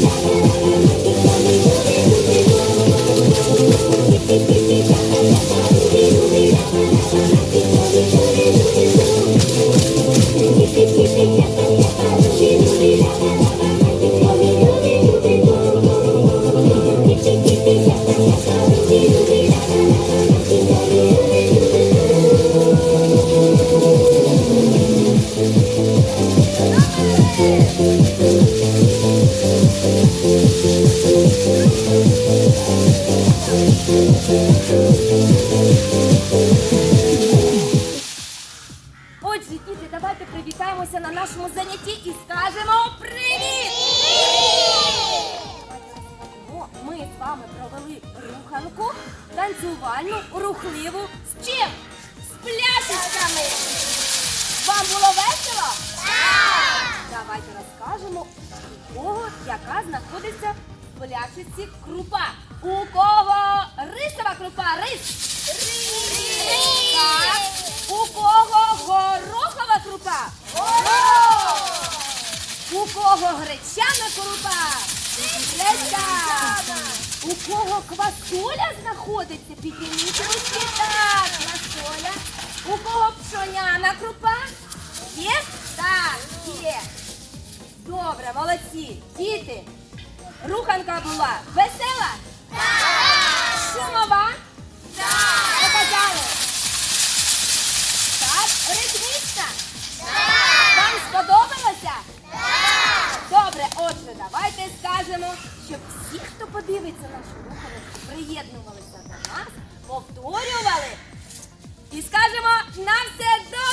Thank you. Давайте привітаємося на нашому занятті і скажемо привіт! О, Ми з вами провели руханку, танцювальну, рухливу. З чим? З пляшечками! Вам було весело? Так! Давайте розкажемо, у кого яка знаходиться в пляшечці крупа. У кого рисова крупа? Рис! Рис! Кого гречана крупа? Гречана! У кого квасоля знаходиться? Підніміть руки. Так, квасоля. У кого пшоняна крупа? Є? Так, є. Добре, молодці. Діти, руханка була весела? Подивиться нашу руханку, приєднувалися до нас, повторювали. І скажемо, на все добре!